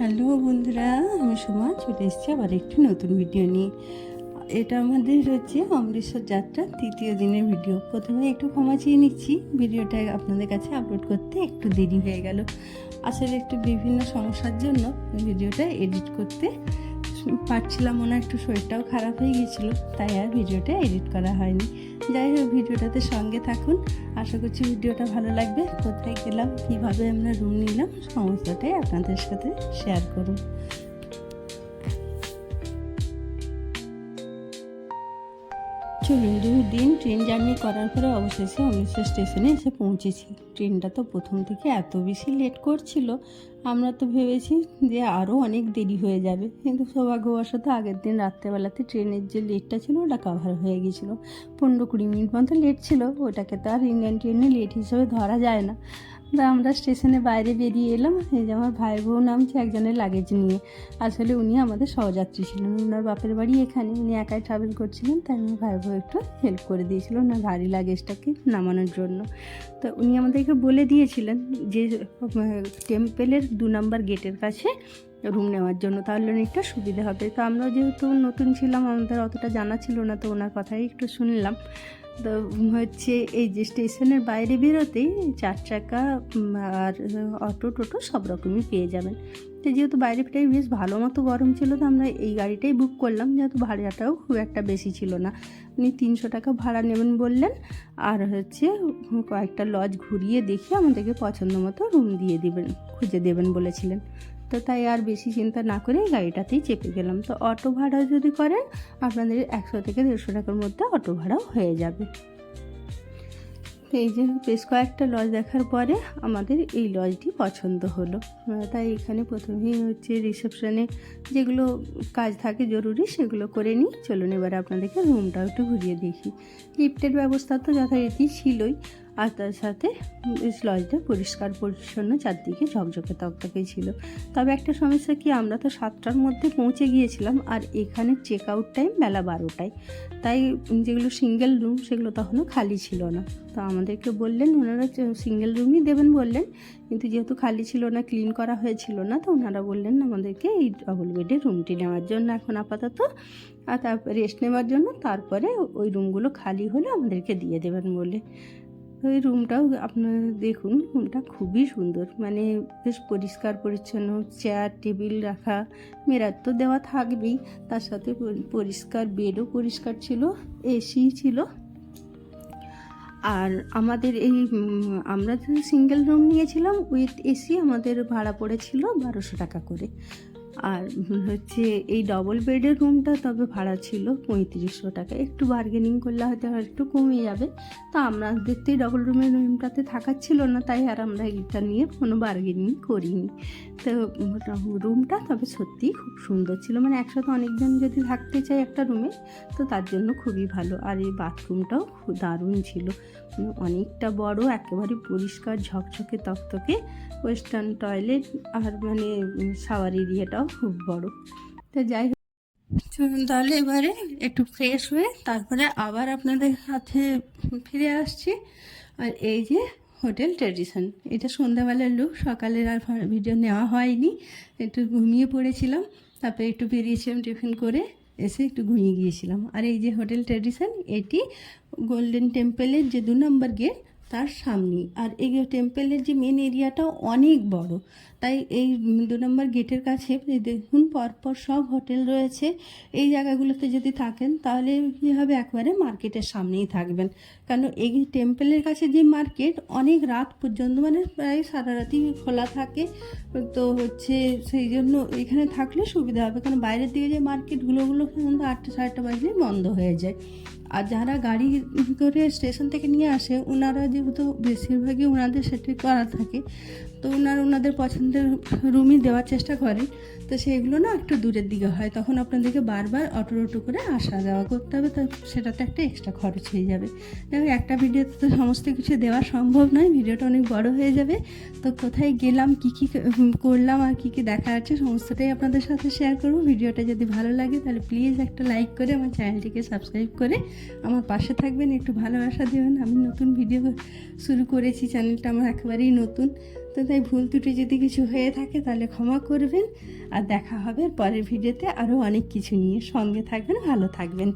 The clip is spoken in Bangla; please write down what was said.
হ্যালো বন্ধুরা, আমি সোমা, চলে এসেছি আবার একটি নতুন ভিডিও নিয়ে। এটা আমাদের হচ্ছে অমৃতসর যাত্রার তৃতীয় দিনের ভিডিও প্রথমে একটু ক্ষমা চেয়ে নিচ্ছি ভিডিওটা আপনাদের কাছে আপলোড করতে একটু দেরি হয়ে গেল। আসলে একটু বিভিন্ন সমস্যার জন্য ভিডিওটা এডিট করতে পারছিলাম না, একটু শরীরটাও খারাপ হয়ে গিয়েছিল, তাই আর ভিডিওটা এডিট করা হয়নি। যাই হোক, ভিডিওটাতে সঙ্গে থাকুন। আশা করছি ভিডিওটা ভালো লাগবে। কোথায় গেলাম, কীভাবে আমরা রুম নিলাম, সমস্তটাই আপনাদের সাথে শেয়ার করুন। চলুন দুই দিন ট্রেন জার্নি করার পরে অবশেষে অমৃতসর স্টেশনে এসে পৌঁছেছি। ট্রেনটা তো প্রথম থেকে এত বেশি লেট করছিল, আমরা তো ভেবেছি যে আরও অনেক দেরি হয়ে যাবে। কিন্তু সৌভাগ্যবশত আগের দিন রাত্রেবেলাতে ট্রেনের যে লেটটা ছিল, ওটা কাভার হয়ে গেছিল। পনেরো কুড়ি মিনিট মতো লেট ছিল, ওটাকে তো আর ইন্ডিয়ান ট্রেনে লেট হিসেবে ধরা যায় না। তা আমরা স্টেশনে বাইরে বেরিয়ে এলাম। এই যে আমার ভাই বউ নামছে একজনের লাগেজ নিয়ে। আসলে উনি আমাদের সহযাত্রী ছিলেন। ওনার বাপের বাড়ি এখানে। উনি একাই ট্রাভেল করছিলেন। তাই আমার ভাই বউ একটু হেল্প করে দিয়েছিল ওনার ভারী লাগেজটাকে নামানোর জন্য। তো উনি আমাদেরকে বলে দিয়েছিলেন যে টেম্পেলের দু নম্বর গেটের কাছে রুম নেওয়ার জন্য। তাহলে অনেকটা সুবিধা হবে। তো আমরা যেহেতু নতুন ছিলাম, আমাদের অতটা জানা ছিল না, তো ওনার কথাই একটু শুনলাম। তো হচ্ছে এই যে স্টেশনের বাইরে বেরোতেই চার চাকা আর অটো টোটো সব রকমই পেয়ে যাবেন। তো যেহেতু বাইরেটাই বেশ ভালো মতো গরম ছিল, তো আমরা এই গাড়িটাই বুক করলাম, যেহেতু ভাড়াটাও খুব একটা বেশি ছিল না। উনি তিনশো টাকা ভাড়া নেবেন বললেন, আর হচ্ছে কয়েকটা লজ ঘুরিয়ে দেখে আমাদেরকে পছন্দ মতো রুম দিয়ে দেবেন, খুঁজে দেবেন বলেছিলেন। তো তাই আর বেশি চিন্তা না করে গাড়িটাতেই চেপে গেলাম। তো অটো ভাড়া যদি করেন, আপনাদের একশো থেকে দেড়শো টাকার মধ্যে অটো ভাড়াও হয়ে যাবে। এই যে বেশ কয়েকটা লজ দেখার পরে আমাদের এই লজটি পছন্দ হলো। তাই এখানে প্রথমেই হচ্ছে রিসেপশনে যেগুলো কাজ থাকে জরুরি সেগুলো করে নিই। চলুন এবার আপনাদেরকে রুমটাও একটু ঘুরিয়ে দেখি। লিফটের ব্যবস্থা তো যথারীতি ছিলই। আর তার সাথে লজটা পরিষ্কার, পরিচ্ছন্ন চারদিকে ঝকঝকে তকতকে ছিল। তবে একটা সমস্যা কি, আমরা তো সাতটার মধ্যে পৌঁছে গিয়েছিলাম আর এখানে চেক আউট টাইম বেলা বারোটায়। তাই যেগুলো সিঙ্গেল রুম সেগুলো তখনও খালি ছিল না। তো আমাদেরকে বললেন, ওনারা সিঙ্গেল রুমই দেবেন বললেন, কিন্তু যেহেতু খালি ছিল না ক্লিন করা হয়েছিল না, তো ওনারা বললেন, আমাদেরকে এই ডবল বেডের রুমটি নেওয়ার জন্য এখন আপাতত, আর তারপরে রেস্ট নেওয়ার জন্য, তারপরে ওই রুমগুলো খালি হলে আমাদেরকে দিয়ে দেবেন বলে। তো এই রুমটাও আপনারা দেখুন রুমটা খুবই সুন্দর। মানে বেশ পরিষ্কার, পরিচ্ছন্ন চেয়ার টেবিল রাখা মেরার তো দেওয়া থাকবেই। তার সাথে পরিষ্কার বেডও পরিষ্কার ছিল এসি ছিল। আর আমাদের এই আমরা যে সিঙ্গেল রুম নিয়েছিলাম উইথ এসি আমাদের ভাড়া পড়েছিল বারোশো টাকা করে। আর হচ্ছে এই ডবল বেডের রুমটা তবে ভাড়া ছিল পঁয়ত্রিশশো টাকা। একটু বার্গেনিং করলে হয়তো একটু কমে যাবে। তো আমরা দেখতে ডবল রুমের রুমটাতে থাকার ছিল না, তাই আর আমরা এটা নিয়ে কোনো বার্গেনিং করিনি। তো রুমটা তবে সত্যিই খুব সুন্দর ছিল। মানে একসাথে অনেকজন যদি থাকতে চায় একটা রুমে তো তার জন্য খুবই ভালো। আর এই বাথরুমটাও দারুণ ছিল। অনেকটা বড়, একেবারে পরিষ্কার ঝকঝকে তকতকে ওয়েস্টার্ন টয়লেট আর মানে শাওয়ার এরিয়াটাও খুব বড়। তো যাই হোক। চলুন তাহলে এবারে একটু ফ্রেশ হয়ে তারপরে আবার আপনাদের সাথে ফিরে আসছি। আর এই যে হোটেল ট্র্যাডিশন, এটা সন্ধ্যাবেলার লুক, সকালের আর ভিডিও নেওয়া হয়নি। একটু ঘুমিয়ে পড়েছিলাম, তারপরে একটু বেরিয়েছিলাম টিফিন করে, এসে একটু ঘুমিয়ে গিয়েছিলাম। আর এই যে হোটেল ট্র্যাডিশন, এটি গোল্ডেন টেম্পলের যে দু নম্বর গেট তার সামনেই। আর এই টেম্পেলের যে মেন এরিয়াটাও অনেক বড়। তাই এই দু নম্বর গেটের কাছে দেখুন পরপর সব হোটেল রয়েছে। এই জায়গাগুলোতে যদি থাকেন, তাহলে কী হবে? একবারে মার্কেটের সামনেই থাকবেন। কারণ এই টেম্পেলের কাছে যে মার্কেট, অনেক রাত পর্যন্ত মানে প্রায় সারা রাতই খোলা থাকে। তো হচ্ছে সেই জন্য এখানে থাকলে সুবিধা হবে। কারণ বাইরের দিকে যে মার্কেটগুলো, ওগুলো সাধারণত আটটা সাড়েটা বাজলে বন্ধ হয়ে যায়। আর যারা গাড়ি করে স্টেশন থেকে নিয়ে আসে, ওনারা যেহেতু বেশিরভাগই ওনাদের সেটি করা থাকে। তো ওনারা, ওনাদের পছন্দের রুমই দেওয়ার চেষ্টা করে। তো সেগুলো না একটু দূরের দিকে হয়। তখন আপনাদেরকে বারবার অটো অটো করে আসা যাওয়া করতে হবে। তো সেটাতে একটা এক্সট্রা খরচ হয়ে যাবে। দেখো একটা ভিডিওতে তো সমস্ত কিছু দেওয়া সম্ভব নয়। ভিডিওটা অনেক বড় হয়ে যাবে। তো কোথায় গেলাম, কি কি করলাম আর কী কী দেখা যাচ্ছে সমস্তটাই আপনাদের সাথে শেয়ার করব। ভিডিওটা যদি ভালো লাগে তাহলে প্লিজ একটা লাইক করে আমার চ্যানেলটিকে সাবস্ক্রাইব করে আমার পাশে থাকবেন। একটু ভালোবাসা দেবেন। আমি নতুন ভিডিও শুরু করেছি। চ্যানেলটা আমার একেবারেই নতুন। তো তাই ভুল ত্রুটি যদি কিছু হয়ে থাকে তাহলে ক্ষমা করবেন। আর দেখা হবে পরের ভিডিওতে আরও অনেক কিছু নিয়ে। সঙ্গে থাকবেন, ভালো থাকবেন।